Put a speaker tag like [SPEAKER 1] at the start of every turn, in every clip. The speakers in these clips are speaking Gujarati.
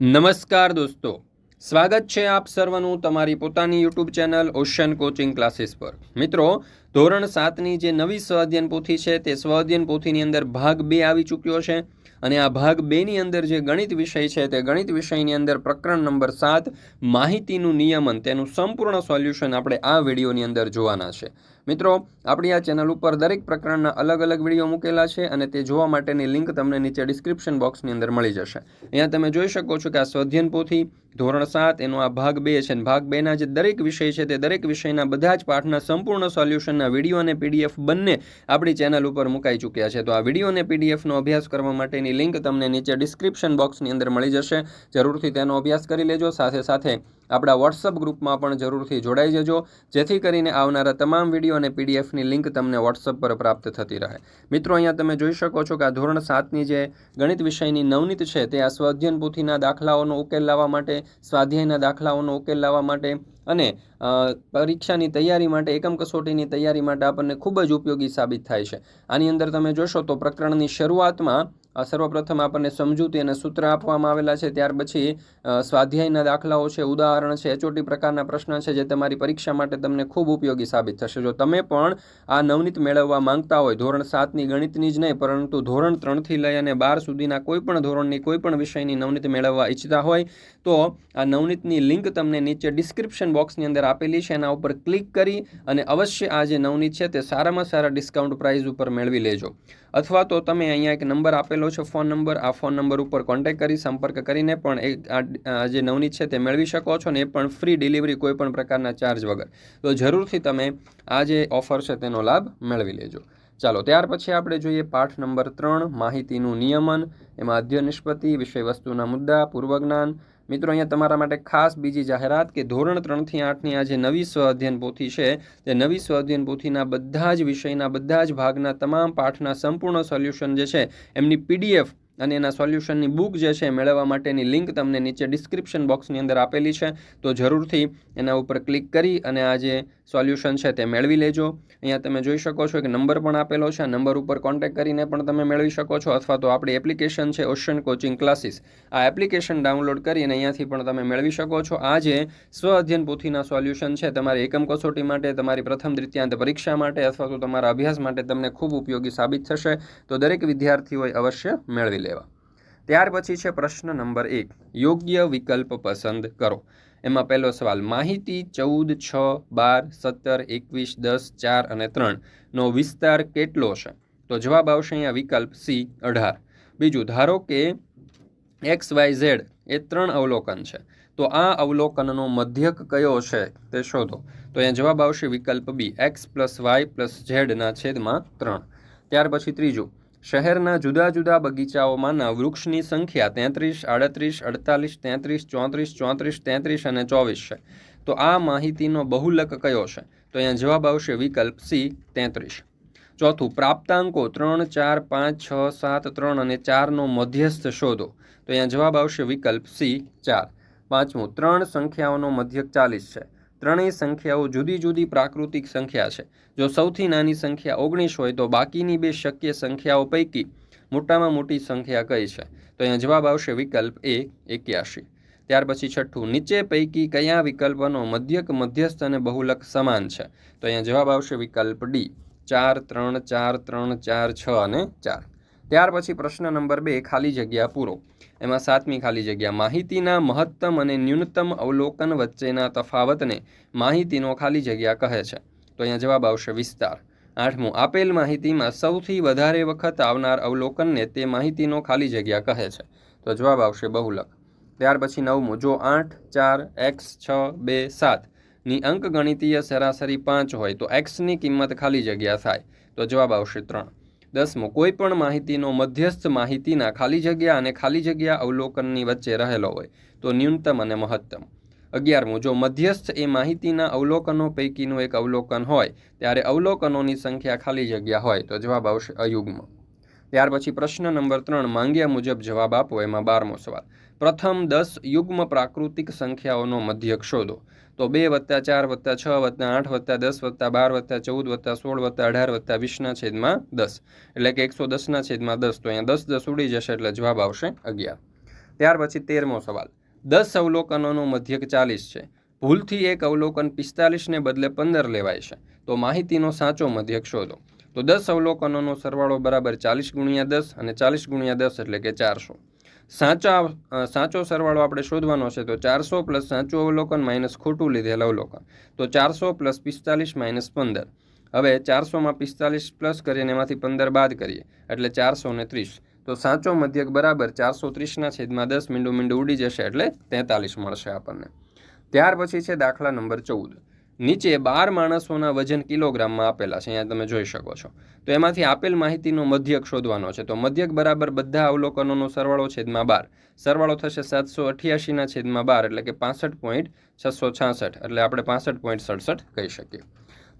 [SPEAKER 1] નમસ્કાર દોસ્તો. સ્વાગત છે આપ સર્વનું તમારી પોતાની YouTube channel Ocean coaching classes પર. મિત્રો, ધોરણ સાતની જે નવી સ્વાધ્યન પોથી છે, તે સ્વાધ્યન પોથીની અંદર ભાગ બે આવી ચૂક્યો છે અને આ ભાગ બેની અંદર જે ગણિત વિષય છે, તે ગણિત વિષયની અંદર પ્રકરણ નંબર સાત, માહિતીનું નિયમન, તેનું સંપૂર્ણ સોલ્યુશન આપણે આ વિડીયોની અંદર જોવાના છે. મિત્રો, આપણી આ ચેનલ ઉપર દરેક પ્રકરણના અલગ અલગ વીડિયો મૂકેલા છે અને તે જોવા માટેની લિંક તમને નીચે ડિસ્ક્રિપ્શન બોક્સની અંદર મળી જશે. અહીંયા તમે જોઈ શકો છો કે આ સ્વધ્યન પોથી, ધોરણ સાત, એનો આ ભાગ બે છે અને ભાગ બેના જે દરેક વિષય છે તે દરેક વિષયના બધા જ પાઠના સંપૂર્ણ સોલ્યુશનના વીડિયો અને પીડીએફ બંને આપણી ચેનલ ઉપર મુકાઈ ચૂક્યા છે. તો આ વીડિયો અને પીડીએફનો અભ્યાસ કરવા માટેની લિંક તમને નીચે ડિસ્ક્રિપ્શન બોક્સની અંદર મળી જશે. જરૂરથી તેનો અભ્યાસ કરી લેજો. સાથે સાથે આપણા વોટ્સઅપ ગ્રુપમાં પણ જરૂરથી જોડાઈ જજો, જેથી કરીને આવનારા તમામ વીડિયો અને પીડીએફની લિંક તમને વોટ્સઅપ પર પ્રાપ્ત થતી રહે. મિત્રો, અહીંયા તમે જોઈ શકો છો કે આ ધોરણ સાતની જે ગણિત વિષયની નવનીત છે, તે આ સ્વાધ્યન પોથીના દાખલાઓનો ઉકેલ લાવવા માટે, સ્વાધ્યાયના દાખલાઓનો ઉકેલ લાવવા માટે અને પરીક્ષાની તૈયારી માટે, એકમ કસોટીની તૈયારી માટે આપણને ખૂબ જ ઉપયોગી સાબિત થાય છે. આની અંદર તમે જોશો તો પ્રકરણની શરૂઆતમાં સર્વપ્રથમ આપણને સમજૂતી અને સૂત્ર આપવામાં આવેલા છે. ત્યાર પછી સ્વાધ્યાયના દાખલાઓ છે, ઉદાહરણ છે એચઓટી પ્રકારના પ્રશ્ન છે જે તમારી પરીક્ષા માટે તમને ખૂબ ઉપયોગી સાબિત થશે. જો તમે પણ આ નવનીત મેળવવા માંગતા હોય, ધોરણ સાતની ગણિતની જ નહીં, પરંતુ ધોરણ ત્રણથી લઈ અને બાર સુધીના કોઈપણ ધોરણની કોઈપણ વિષયની નવનીત મેળવવા ઈચ્છતા હોય, તો આ નવનીતની લિંક તમને નીચે ડિસ્ક્રિપ્શન બોક્સની અંદર આપેલી છે. એના ઉપર ક્લિક કરી અને અવશ્ય આ જે નવનીત છે તે સારામાં સારા ડિસ્કાઉન્ટ પ્રાઇઝ ઉપર મેળવી લેજો. અથવા તો તમે અહીંયા એક નંબર આપેલો છે ફોન નંબર, આ ફોન નંબર ઉપર કોન્ટેક્ટ કરી, સંપર્ક કરીને પણ એ આ જે નવનીત છે તે મેળવી શકો છો ને એ પણ ફ્રી ડિલિવરી કોઈ પણ પ્રકારના ચાર્જ વગર. તો જરૂરથી તમે આ જે ઓફર છે તેનો લાભ મેળવી લેજો. ચાલો, ત્યાર પછી આપણે જોઈએ પાઠ નંબર ત્રણ, માહિતીનું નિયમન. એમાં અધ્ય નિષ્પત્તિ વિષય વસ્તુના મુદ્દા, પૂર્વજ્ઞાન મિત્રો, અહીંયા તમારા માટે ખાસ બીજી જાહેરાત કે ધોરણ ત્રણથી આઠની આ જે નવી સ્વ અધ્યયન પોથી છે, તે નવી સ્વ અધ્યયન પોથીના બધા જ વિષયના, બધા જ ભાગના, તમામ પાઠના સંપૂર્ણ સોલ્યુશન જે છે, એમની પીડીએફ અને એના સોલ્યુશનની બુક જે છે, મેળવવા માટેની લિંક તમને નીચે ડિસ્ક્રિપ્શન બોક્સની અંદર આપેલી છે. તો જરૂરથી એના ઉપર ક્લિક કરી અને આ જે સોલ્યુશન છે તે મેળવી લેજો. અહીંયા તમે જોઈ શકો છો કે નંબર પણ આપેલો છે. આ નંબર ઉપર કોન્ટેક્ટ કરીને પણ તમે મેળવી શકો છો અથવા તો આપણી એપ્લિકેશન છે ઓશન કોચિંગ ક્લાસીસ આ એપ્લિકેશન ડાઉનલોડ કરીને અહીંયાથી પણ તમે મેળવી શકો છો. આ જે સ્વ અધ્યયન પોથીના સોલ્યુશન છે તમારી એકમ કસોટી માટે, તમારી પ્રથમ દ્વિતીયાંત પરીક્ષા માટે અથવા તો તમારા અભ્યાસ માટે તમને ખૂબ ઉપયોગી સાબિત થશે. તો દરેક વિદ્યાર્થીઓએ અવશ્ય મેળવી લેવા. ત્યાર પછી છે પ્રશ્ન નંબર એક. યોગ્ય વિકલ્પ પસંદ કરો. એમાં પહેલો સવાલ, માહિતી ચૌદ, છ, બાર, સત્તર, એકવીસ, દસ, ચાર અને ત્રણનો વિસ્તાર કેટલો છે? તો જવાબ આવશે અહીંયા વિકલ્પ સી, અઢાર. બીજું, ધારો કે એક્સ, વાય, ઝેડ એ ત્રણ અવલોકન છે, તો આ અવલોકનનો મધ્યક કયો છે તે શોધો. તો અહીંયા જવાબ આવશે વિકલ્પ B, X plus Y plus ઝેડના છેદમાં ત્રણ. ત્યાર પછી ત્રીજું શહેરના જુદા જુદા બગીચાઓમાંના વૃક્ષની સંખ્યા તેત્રીસ, આડત્રીસ, અડતાલીસ, તેત્રીસ, ચોત્રીસ ચોત્રીસ, તેત્રીસ અને ચોવીસ છે. તો આ માહિતીનો બહુલક કયો છે? તો અહીંયા જવાબ આવશે વિકલ્પ સી, તેત્રીસ. ચોથું, પ્રાપ્તાંકો ત્રણ, ચાર, પાંચ, છ, સાત, ત્રણ અને ચારનો મધ્યસ્થ શોધો. તો અહીંયા જવાબ આવશે વિકલ્પ સી, ચાર. પાંચમું, ત્રણ સંખ્યાઓનો મધ્યક ચાલીસ છે. ત્રણેય સંખ્યાઓ જુદી જુદી પ્રાકૃતિક સંખ્યા છે. જો સૌથી નાની સંખ્યા ઓગણીસ હોય, તો બાકીની બે શક્ય સંખ્યાઓ પૈકી મોટામાં મોટી સંખ્યા કઈ છે? તો અહીંયા જવાબ આવશે વિકલ્પ એ, એક્યાશી. ત્યાર પછી છઠ્ઠું, નીચે પૈકી કયા વિકલ્પનો મધ્યક, મધ્યસ્થ અને બહુલક સમાન છે? તો અહીંયા જવાબ આવશે વિકલ્પ ડી, ચાર, ત્રણ ચાર ત્રણ, ચાર, છ અને ચાર. ત્યાર પછી પ્રશ્ન નંબર બે, ખાલી જગ્યા પૂરો. એમાં સાતમી ખાલી જગ્યા, માહિતીના મહત્તમ અને ન્યૂનતમ અવલોકન વચ્ચેના તફાવતને માહિતીનો ખાલી જગ્યા કહે છે. તો અહીંયા જવાબ આવશે વિસ્તાર. આઠમું, આપેલ માહિતીમાં સૌથી વધારે વખત આવનાર અવલોકનને તે માહિતીનો ખાલી જગ્યા કહે છે. તો જવાબ આવશે બહુલક. ત્યાર પછી નવમું, જો આઠ, ચાર, એક્સ, છ, બે, સાતની અંકગણિતીય સરાસરી પાંચ હોય તો એક્સની કિંમત ખાલી જગ્યા થાય. તો જવાબ આવશે ત્રણ. દસમું કોઈ પણ માહિતીનો મધ્યસ્થ માહિતીના ખાલી જગ્યા અને ખાલી જગ્યા અવલોકનની વચ્ચે રહેલો હોય, તો ન્યૂનતમ અને મહત્તમ. અગિયારમું, જો મધ્યસ્થ એ માહિતીના અવલોકનો પૈકીનું એક અવલોકન હોય, ત્યારે અવલોકનોની સંખ્યા ખાલી જગ્યા હોય, તો જવાબ આવશે અયુગ્મ. ત્યાર પછી પ્રશ્ન નંબર ત્રણ, માંગ્યા મુજબ જવાબ આપો, એમાં બારમો સવાલ. પ્રથમ દસ યુગ્મ પ્રાકૃતિક સંખ્યાઓનો મધ્યક શોધો. તો બે વત્તા ચાર વત્તા છ વત્તા આઠ વત્તા દસ વત્તા બાર વત્તા ચૌદ વત્તા સોળ વત્તા અઢાર વત્તા વીસના છેદમાં દસ. એટલે કે એકસો દસના છેદમાં દસ. તો અહીંયા દસ દસ ઉડી જશે એટલે જવાબ આવશે અગિયાર. ત્યાર પછી તેરમો સવાલ. દસ અવલોકનોનો મધ્યક ચાલીસ છે. ભૂલથી એક અવલોકન પિસ્તાલીસને બદલે પંદર લેવાય છે. તો માહિતીનો સાચો મધ્યક શોધો. તો દસ અવલોકનોનો સરવાળો બરાબર ચાલીસ ગુણ્યા દસ અને ચાલીસ ગુણ્યા દસ એટલે કે ચારસો. સાચા સાચો સરવાળો આપણે શોધવાનો છે, તો ચારસો પ્લસ સાચું અવલોકન માઇનસ ખોટું લીધેલ અવલોકન. તો ચારસો પ્લસ પિસ્તાલીસ માઇનસ પંદર. હવે ચારસોમાં પિસ્તાલીસ પ્લસ કરીને એમાંથી પંદર બાદ કરીએ, એટલે ચારસો ને ત્રીસ. તો સાચો મધ્યક બરાબર ચારસો ત્રીસના છેદમાં દસ મીંડું મીંડું ઉડી જશે, એટલે તેતાલીસ મળશે આપણને. ત્યાર પછી છે દાખલા નંબર ચૌદ. નીચે બાર માણસોના વજન કિલોગ્રામમાં આપેલા છે, અહીંયા તમે જોઈ શકો છો. તો એમાંથી આપેલ માહિતીનો મધ્યક શોધવાનો છે. તો મધ્યક બરાબર બધા અવલોકનોનો સરવાળો છેદમાં બાર. સરવાળો થશે સાતસો અઠ્યાસીના છેદમાં બાર, એટલે કે પાસઠ પોઈન્ટ છસો છાસઠ. એટલે આપણે પાસઠ પોઈન્ટ સડસઠ કહી શકીએ.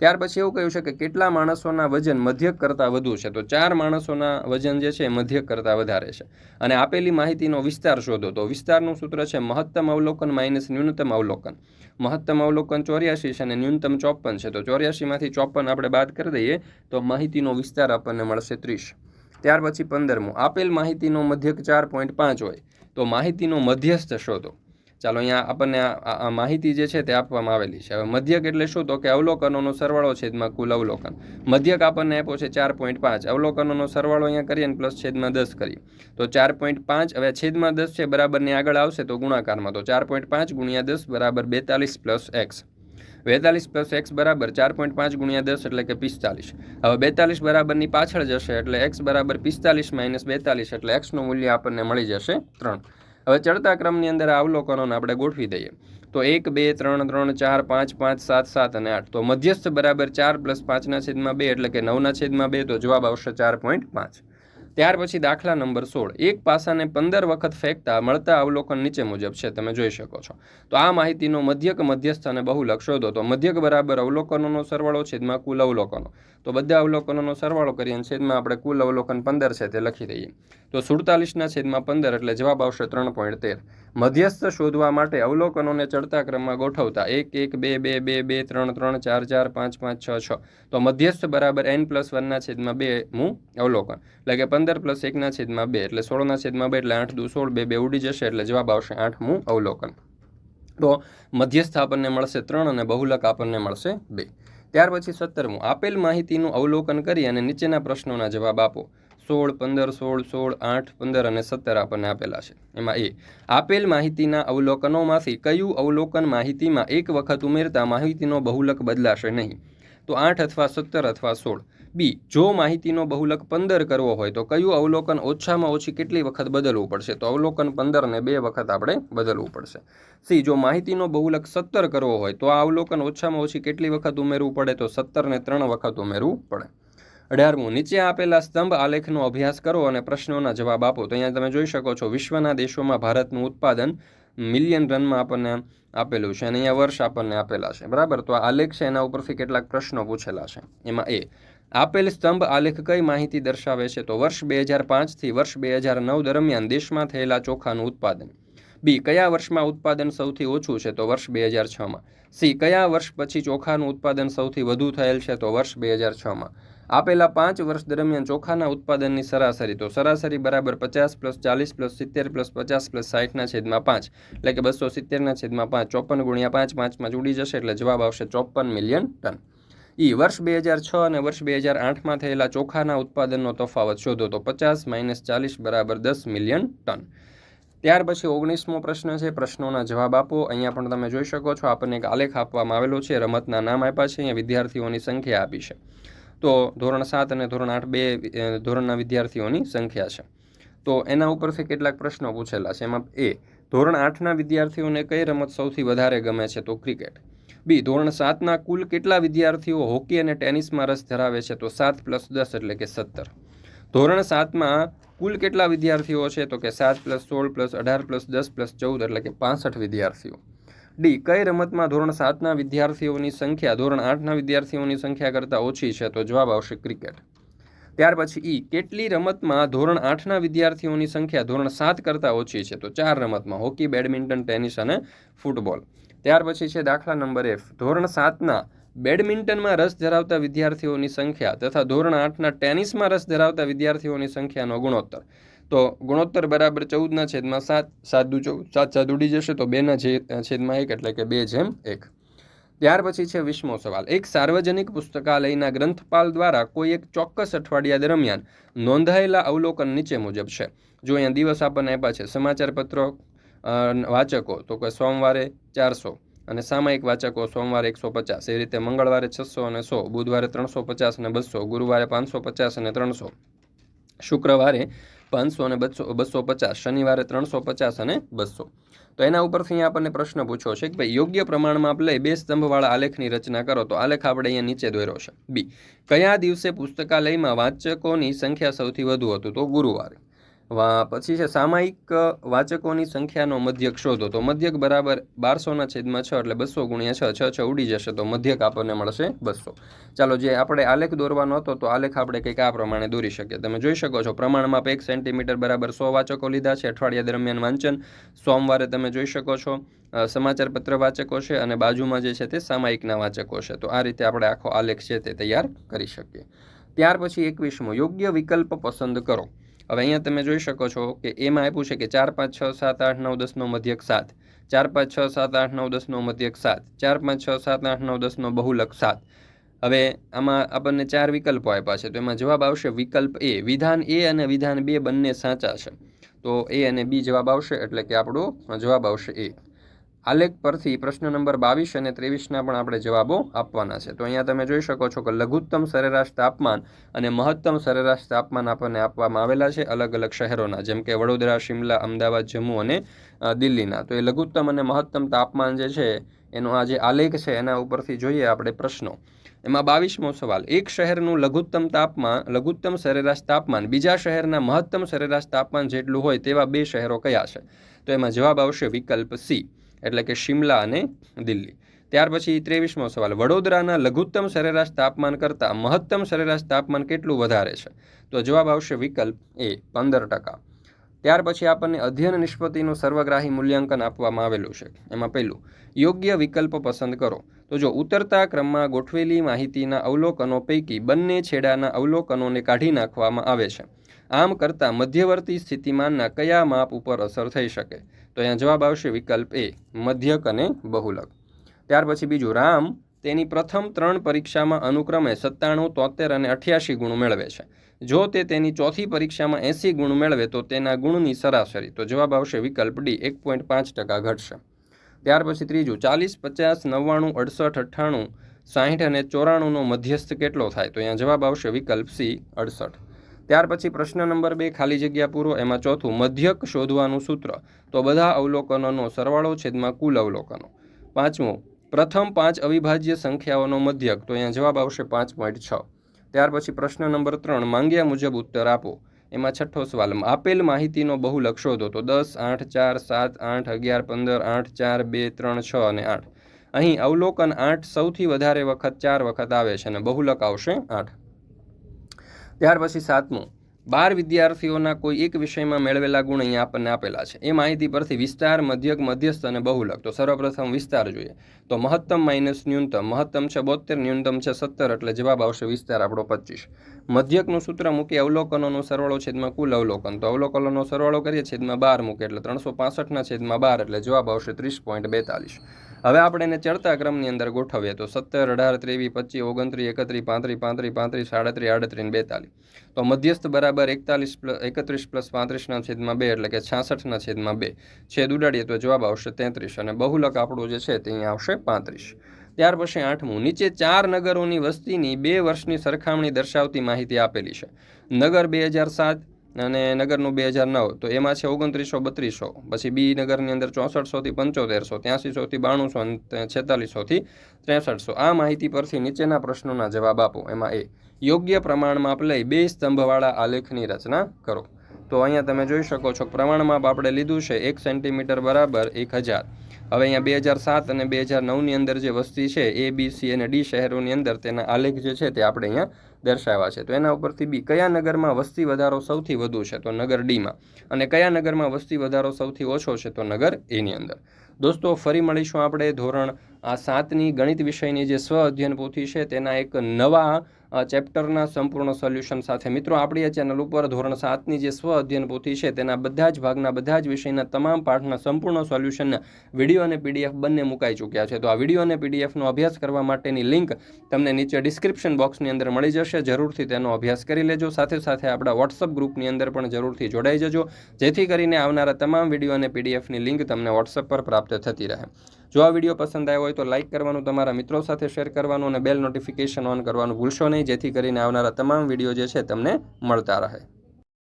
[SPEAKER 1] ત્યાર પછી એવું કહ્યું છે કે કેટલા માણસોના વજન મધ્યક કરતાં વધુ છે? તો ચાર માણસોના વજન જે છે એ મધ્યક કરતાં વધારે છે. અને આપેલી માહિતીનો વિસ્તાર શોધો. તો વિસ્તારનું સૂત્ર છે મહત્તમ અવલોકન માઇનસ ન્યૂનતમ અવલોકન. મહત્તમ અવલોકન ચોર્યાસી છે અને ન્યૂનતમ ચોપન છે. તો ચોર્યાસીમાંથી ચોપન આપણે બાદ કરી દઈએ તો માહિતીનો વિસ્તાર આપણને મળશે ત્રીસ. ત્યાર પછી પંદરમું. આપેલ માહિતીનો મધ્યક ચાર પોઈન્ટ પાંચ હોય. તો માહિતીનો મધ્યસ્થ શોધો. ચાલો અહીંયા આપણને આ- માહિતી જે છે તે આપવામાં આવેલી છે. હવે મધ્યક એટલે શું? તો કે અવલોકનોનો સરવાળો છેદમાં કુલ અવલોકન. મધ્યક આપણને આપ્યો છે ચાર પોઈન્ટ પાંચ. અવલોકનોનો સરવાળો અહીંયા કરીએ અને પ્લસ છેદમાં દસ કરીએ. તો ચાર પોઈન્ટ પાંચ, હવે છેદમાં દસ છે, બરાબરની આગળ આવશે તો ગુણાકારમાં. તો ચાર પોઈન્ટ પાંચ ગુણ્યા દસ બરાબર બેતાલીસ પ્લસ એક્સ. બેતાલીસ પ્લસ એક્સ બરાબર ચાર પોઈન્ટ પાંચ ગુણ્યા દસ એટલે કે પિસ્તાલીસ. હવે બેતાલીસ બરાબરની પાછળ જશે એટલે એક્સ બરાબર પિસ્તાલીસ માઇનસ બેતાલીસ એટલે એક્સનું મૂલ્ય આપણને મળી જશે ત્રણ. હવે ચડતા ક્રમની અંદર અવલોકનોને આપણે ગોઠવી દઈએ. તો એક, બે, ત્રણ ત્રણ, ચાર, પાંચ પાંચ, સાત સાત અને આઠ. તો મધ્યસ્થ બરાબર ચાર પ્લસ પાંચના છેદમાં બે એટલે કે નવના છેદમાં બે, તો જવાબ આવશે ચાર પોઈન્ટ પાંચ. ત્યાર પછી દાખલા નંબર સોળ. એક પાસાને પંદર વખત ફેંકતા મળતા અવલોકન નીચે મુજબ છે, તમે જોઈ શકો છો. તો આ માહિતીનો મધ્યક મધ્યસ્થ અને બહુલક શોધો. તો મધ્યક બરાબર અવલોકનોનો સરવાળો, છેદમાં કુલ અવલોકનો. તો બધા અવલોકનોનો સરવાળો કરીએ અને છેદમાં આપણે કુલ અવલોકન પંદર છે તે લખી દઈએ. તો સુડતાલીસના છેદમાં પંદર એટલે જવાબ આવશે ત્રણ પોઈન્ટ તેર. મધ્યસ્થ શોધવા માટે અવલોકનોને ચડતા ક્રમમાં ગોઠવતા એક એક, બે બે બે બે, ત્રણ ત્રણ, ચાર ચાર, પાંચ પાંચ, છ છ. તો મધ્યસ્થ બરાબર એન પ્લસ વનના છેદમાં બે હું અવલોકન. એટલે કે પંદર પ્લસ એકના છેદમાં બે એટલે સોળના છેદમાં બે એટલે આઠ દુ સોળ બે બે ઉડી જશે એટલે જવાબ આવશે આઠમું અવલોકન. તો મધ્યસ્થ આપણને મળશે ત્રણ અને બહુલક આપણને મળશે બે. ત્યાર પછી સત્તરમું, આપેલ માહિતીનું અવલોકન કરી અને નીચેના પ્રશ્નોના જવાબ આપો. સોળ, પંદર, સોળ સોળ, આઠ, પંદર અને સત્તર આપણને આપેલા છે. એમાં એ, આપેલ માહિતીના અવલોકનોમાંથી કયું અવલોકન માહિતીમાં એક વખત ઉમેરતા માહિતીનો બહુલક બદલાશે નહીં? તો આઠ અથવા સત્તર અથવા સોળ. બી, જો માહિતીનો બહુલક પંદર કરવો હોય, તો કયું અવલોકન ઓછામાં ઓછી કેટલી વખત બદલવું પડશે? તો અવલોકન પંદરને બે વખત આપણે બદલવું પડશે. સી, જો માહિતીનો બહુલક સત્તર કરવો હોય, તો આ અવલોકન ઓછામાં ઓછી કેટલી વખત ઉમેરવું પડે? તો સત્તરને ત્રણ વખત ઉમેરવું પડે. અઢારમું, નીચે આપેલા સ્તંભ આલેખનો અભ્યાસ કરો અને પ્રશ્નોના જવાબ આપો. તો અહીંયા તમે જોઈ શકો છો, વિશ્વના દેશોમાં ભારતનું ઉત્પાદન મિલિયન રનમાં આપણને આપેલું છે અને અહીંયા વર્ષ આપણને આપેલા છે. બરાબર? તો આ આલેખ છે, એના ઉપરથી કેટલાક પ્રશ્નો પૂછેલા છે. એમાં એ, આપેલ સ્તંભ આલેખ કઈ માહિતી દર્શાવે છે? તો વર્ષ બે હજાર પાંચથી વર્ષ બે હજાર નવ દરમિયાન દેશમાં થયેલા ચોખાનું ઉત્પાદન. બી, કયા વર્ષમાં ઉત્પાદન સૌથી ઓછું છે? તો વર્ષ બે હજાર છમાં સી, કયા વર્ષ પછી ચોખાનું ઉત્પાદન સૌથી વધુ થયેલ છે? તો વર્ષ બે હજાર છમાં આપેલા પાંચ વર્ષ દરમિયાન ચોખાના ઉત્પાદનની સરાસરી, તો સરાસરી બરાબર પચાસ પ્લસ ચાલીસ પ્લસ સિત્તેર પ્લસ પચાસ પ્લસ સાઠના છેદમાં પાંચ, એટલે કે બસો સિત્તેરના છેદમાં પાંચ, ચોપન ગુણ્યા પાંચ, પાંચમાં જોડી જશે એટલે જવાબ આવશે ચોપન મિલિયન ટન. ઈ વર્ષ બે હજાર છ અને વર્ષ બે હજાર આઠમાં થયેલા ચોખાના ઉત્પાદનનો તફાવત શોધો, તો પચાસ માઇનસ ચાલીસ બરાબર દસ મિલિયન ટન. ત્યાર પછી ઓગણીસમો પ્રશ્ન છે, પ્રશ્નોના જવાબ આપો. અહીંયા પણ તમે જોઈ શકો છો, આપણને એક આલેખ આપવામાં આવેલો છે, રમતના નામ આપ્યા છે, અહીંયા વિદ્યાર્થીઓની સંખ્યા આપી છે. તો ધોરણ સાત અને ધોરણ આઠ બે ધોરણના વિદ્યાર્થીઓની સંખ્યા છે. તો એના ઉપરથી કેટલાક પ્રશ્નો પૂછેલા છે. એમાં એ, ધોરણ આઠના વિદ્યાર્થીઓને કઈ રમત સૌથી વધારે ગમે છે? તો ક્રિકેટ. બી, ધોરણ સાતના કુલ કેટલા વિદ્યાર્થીઓ હોકી અને ટેનિસમાં રસ ધરાવે છે? તો સાત પ્લસ દસ એટલે કે સત્તર. ધોરણ સાતમાં કુલ કેટલા વિદ્યાર્થીઓ છે? તો કે સાત પ્લસ સોળ પ્લસ અઢાર પ્લસ દસ પ્લસ ચૌદ એટલે કે પાસઠ વિદ્યાર્થીઓ. ડી, કઈ રમતમાં ધોરણ સાતના વિદ્યાર્થીઓની સંખ્યા ધોરણ આઠના વિદ્યાર્થીઓની સંખ્યા કરતાં ઓછી છે? તો જવાબ આવશે ક્રિકેટ. ત્યાર પછી ઈ, કેટલી રમતમાં ધોરણ આઠના વિદ્યાર્થીઓની સંખ્યા ધોરણ સાત કરતાં ઓછી છે? તો ચાર રમતમાં હોકી, બેડમિન્ટન, ટેનિસ અને ફૂટબોલ. ત્યાર પછી છે દાખલા નંબર એફ. ધોરણ સાતના બેડમિન્ટનમાં રસ ધરાવતા વિદ્યાર્થીઓની સંખ્યા તથા ધોરણ આઠના ટેનિસમાં રસ ધરાવતા વિદ્યાર્થીઓની સંખ્યાનો ગુણોત્તર. તો ગુણોત્તર બરાબર ચૌદના છેદમાં સાત સાત દુ ચૌદ, સાત સાત ઉડી જશે તો બેના છેદ છેદમાં એક એટલે કે બે જેમ એક. ત્યાર પછી છે વીસમો સવાલ. એક સાર્વજનિક પુસ્તકાલયના ગ્રંથપાલ દ્વારા કોઈ એક ચોક્કસ અઠવાડિયા દરમિયાન નોંધાયેલા અવલોકન નીચે મુજબ છે. જો અહીંયા દિવસ આપણને આપ્યા છે, સમાચાર પત્રો વાચકો, તો કે સોમવારે ચારસો અને સામાયિક વાચકો સોમવારે એકસો પચાસ. એ રીતે મંગળવારે છસો અને સો, બુધવારે ત્રણસો પચાસ અને બસો, ગુરુવારે પાંચસો પચાસ અને ત્રણસો. શુક્રવારે પાંચસો અને બસો બસો પચાસ, શનિવારે ત્રણસો પચાસ અને બસો. તો એના ઉપરથી અહીંયા આપણને પ્રશ્ન પૂછ્યો છે કે ભાઈ, યોગ્ય પ્રમાણમાં આપણે બે સ્તંભવાળા આલેખની રચના કરો તો આલેખ આપણે અહીંયા નીચે દોર્યો છે. બી, કયા દિવસે પુસ્તકાલયમાં વાચકોની સંખ્યા સૌથી વધુ હતું? તો ગુરુવારે. પછી છે સામાયિક વાચકોની સંખ્યાનો મધ્યક શોધો. તો મધ્યક બરાબર બારસોના છેદમાં છ એટલે બસો ગુણ્યા છ છ છ ઉડી જશે. તો મધ્યક આપણને મળશે બસો. ચાલો, જે આપણે આલેખ દોરવાનો હતો, તો આલેખ આપણે કંઈક આ પ્રમાણે દોરી શકીએ. તમે જોઈ શકો છો, પ્રમાણમાં એક સેન્ટીમીટર બરાબર સો વાચકો લીધા છે. અઠવાડિયા દરમિયાન વાંચન. સોમવારે તમે જોઈ શકો છો સમાચારપત્ર સમાચાર પત્ર વાચકો છે અને બાજુમાં જે છે તે સામાયિકના વાચકો છે. તો આ રીતે આપણે આખો આલેખ છે તે તૈયાર કરી શકીએ. ત્યાર પછી એકવીસમો. યોગ્ય વિકલ્પ પસંદ કરો. હવે અહીંયા તમે જોઈ શકો છો કે એમાં આપ્યું છે કે ચાર, પાંચ, છ, સાત, આઠ, નવ દસનો મધ્યક સાત. ચાર, પાંચ, છ, સાત, આઠ, નવ દસનો મધ્યક સાત. ચાર, પાંચ, છ, સાત, આઠ, નવ દસનો બહુલક સાત. હવે આમાં આપણને ચાર વિકલ્પો આપ્યા છે, તો એમાં જવાબ આવશે વિકલ્પ એ. વિધાન એ અને વિધાન બે બંને સાચા છે. તો એ અને બી જવાબ આવશે, એટલે કે આપણો જવાબ આવશે એ. આલેખ પરથી પ્રશ્ન નંબર બાવીસ અને ત્રેવીસના પણ આપણે જવાબો આપવાના છે. તો અહીંયા તમે જોઈ શકો છો કે લઘુત્તમ સરેરાશ તાપમાન અને મહત્તમ સરેરાશ તાપમાન આપણને આપવામાં આવેલા છે અલગ અલગ શહેરોના, જેમ કે વડોદરા, શિમલા, અમદાવાદ, જમ્મુ અને દિલ્હીના. તો એ લઘુત્તમ અને મહત્તમ તાપમાન જે છે, એનો આ જે આલેખ છે, એના ઉપરથી જોઈએ આપણે પ્રશ્નો. એમાં બાવીસમો સવાલ, એક શહેરનું લઘુત્તમ તાપમાન, લઘુત્તમ સરેરાશ તાપમાન, બીજા શહેરના મહત્તમ સરેરાશ તાપમાન જેટલું હોય તેવા બે શહેરો કયા છે? તો એમાં જવાબ આવશે વિકલ્પ સી. એટલે કે શિમલા અને દિલ્હી. ત્યાર પછી ત્રેવીસમો સવાલ. વડોદરાના લઘુત્તમ સરેરાશ તાપમાન કરતાં મહત્તમ સરેરાશ તાપમાન કેટલું વધારે છે? તો જવાબ આવશે વિકલ્પ એ, પંદર ટકા. ત્યાર પછી આપણને અધ્યયન નિષ્પત્તિનું સર્વગ્રાહી મૂલ્યાંકન આપવામાં આવેલું છે. એમાં પહેલું, યોગ્ય વિકલ્પ પસંદ કરો. તો જો ઉતરતા ક્રમમાં ગોઠવેલી માહિતીના અવલોકનો પૈકી બંને છેડાના અવલોકનોને કાઢી નાખવામાં આવે છે. આમ કરતાં મધ્યવર્તી સ્થિતિમાનના કયા માપ ઉપર અસર થઈ શકે? તો અહીંયા જવાબ આવશે વિકલ્પ એ, મધ્યક અને બહુલક. ત્યાર પછી બીજું, રામ તેની પ્રથમ ત્રણ પરીક્ષામાં અનુક્રમે સત્તાણું, તોતેર અને અઠ્યાસી ગુણ મેળવે છે. જો તે તેની ચોથી પરીક્ષામાં એંસી ગુણ મેળવે તો તેના ગુણની સરાસરી. તો જવાબ આવશે વિકલ્પ ડી, એક પોઈન્ટ પાંચ ટકા ઘટશે. ત્યાર પછી ત્રીજું, ચાલીસ, પચાસ, નવ્વાણું, અડસઠ, અઠ્ઠાણું, સાહીઠ અને ચોરાણુંનો મધ્યસ્થ કેટલો થાય? તો અહીંયા જવાબ આવશે વિકલ્પ સી, અડસઠ. ત્યાર પછી પ્રશ્ન નંબર બે ખાલી જગ્યા પૂરો, એમાં ચોથું મધ્યક શોધવાનું સૂત્ર. તો બધા અવલોકનોનો સરવાળો છેદમાં કુલ અવલોકનો. પાંચમું, પ્રથમ પાંચ અવિભાજ્ય સંખ્યાઓનો મધ્યક. તો અહીંયા જવાબ આવશે પાંચ પોઈન્ટ છ. ત્યાર પછી પ્રશ્ન નંબર ત્રણ, માંગ્યા મુજબ ઉત્તર આપો. એમાં છઠ્ઠો સવાલ, આપેલ માહિતીનો બહુલક શોધો. તો દસ, આઠ, ચાર, સાત, આઠ, અગિયાર, પંદર, આઠ, ચાર, બે, ત્રણ, છ અને આઠ. અહીં અવલોકન આઠ સૌથી વધારે વખત, ચાર વખત આવે છે અને બહુલક આવશે આઠ. ત્યાર પછી સાતમું. બાર વિદ્યાર્થીઓના કોઈ એક વિષયમાં મેળવેલા ગુણ અહીંયા આપણને આપેલા છે. એ માહિતી પરથી વિસ્તાર, મધ્યક, મધ્યસ્થ અને બહુલક. તો સર્વપ્રથમ વિસ્તાર જોઈએ. તો મહત્તમ માઇનસ ન્યૂનતમ. મહત્તમ છે બોતેર ન્યૂનતમ છે સત્તર એટલે જવાબ આવશે વિસ્તાર આપણો પચીસ. મધ્યકનું સૂત્ર મૂકી અવલોકનોનો સરવાળો છેદમાં કુલ અવલોકન. તો અવલોકનોનો સરવાળો કરીએ છેદમાં બાર મૂકે એટલે ત્રણસો પાસઠના છેદમાં બાર એટલે જવાબ આવશે ત્રીસ પોઈન્ટ બેતાલીસ. હવે આપણે એને ચડતા ક્રમની અંદર ગોઠવીએ તો સત્તર, અઢાર, ત્રેવીસ, પચીસ, ઓગણત્રીસ, એકત્રીસ, પાંત્રીસ પાંત્રીસ પાંત્રીસ, સાડત્રીસ, આડત્રીસ, બેતાલીસ. તો મધ્યસ્થ બરાબર એકતાલીસ પ્લસ એકત્રીસ પ્લસ પાંત્રીસના છેદમાં બે એટલે કે છાસઠના છેદમાં બે. છેદ ઉડાડીએ તો જવાબ આવશે તેત્રીસ અને બહુલક આપણું જે છે તે અહીંયા આવશે પાંત્રીસ. ત્યાર પછી આઠમું, નીચે ચાર નગરોની વસ્તીની બે વર્ષની સરખામણી દર્શાવતી માહિતી આપેલી છે. નગર બે હજાર સાત અને નગરનું બે હજાર નવ. તો એમાં છે ઓગણત્રીસો બત્રીસો. પછી બી નગરની અંદર ચોસઠસોથી પંચોતેરસો, ત્યાંસીસોથી બાણુંસો અને છેતાલીસોથી ત્રેસઠસો. આ માહિતી પરથી નીચેના પ્રશ્નોના જવાબ આપો. એમાં એ. યોગ્ય પ્રમાણમાપ લઈ બે સ્તંભવાળા આલેખની રચના કરો. તો અહીંયા તમે જોઈ શકો છો, પ્રમાણમાપ આપણે લીધું છે એક સેન્ટીમીટર બરાબર એક હજાર. હવે અહીંયા બે હજાર સાત અને બે હજાર નવની અંદર જે વસ્તી છે એ, બી, સી અને ડી શહેરોની અંદર તેના આલેખ જે છે તે આપણે અહીંયા દર્શાવ્યા છે. તો એના ઉપરથી બી, કયા નગરમાં વસ્તી વધારો સૌથી વધુ છે? તો નગર ડીમાં અને કયા નગરમાં વસ્તી વધારો સૌથી ઓછો છે? તો નગર એની અંદર. દોસ્તો, ફરી મળીશું આપણે ધોરણ આ સાતની ગણિત વિષયની જે સ્વ અધ્યયન પોથી છે, તેના એક નવા ચેપ્ટરના સંપૂર્ણ સોલ્યુશન સાથે. મિત્રો, આપણી આ ચેનલ ઉપર ધોરણ સાતની જે સ્વ અધ્યયન પોથી છે, તેના બધા જ ભાગના બધા જ વિષયના તમામ પાઠના સંપૂર્ણ સોલ્યુશનના વીડિયો અને પીડીએફ બંને મુકાઈ ચૂક્યા છે. તો આ વીડિયો અને પીડીએફનો અભ્યાસ કરવા માટેની લિંક તમને નીચે ડિસ્ક્રિપ્શન બોક્સની અંદર મળી જશે. જરૂરથી તેનો અભ્યાસ કરી લેજો. સાથે સાથે આપણા વોટ્સઅપ ગ્રુપની અંદર પણ જરૂરથી જોડાઈ જજો. જેથી કરીને આવનારા તમામ વીડિયો અને પીડીએફની લિંક તમને વોટ્સઅપ પર પ્રાપ્ત થતી રહે. જો આ વીડિયો પસંદ આવ્યો હોય તો લાઇક કરવાનું, તમારા મિત્રો સાથે શેર કરવાનું અને બેલ નોટિફિકેશન ઓન કરવાનું ભૂલશો નહીં, જેથી કરીને આવનારા તમામ વીડિયો જે છે તમને મળતા રહે.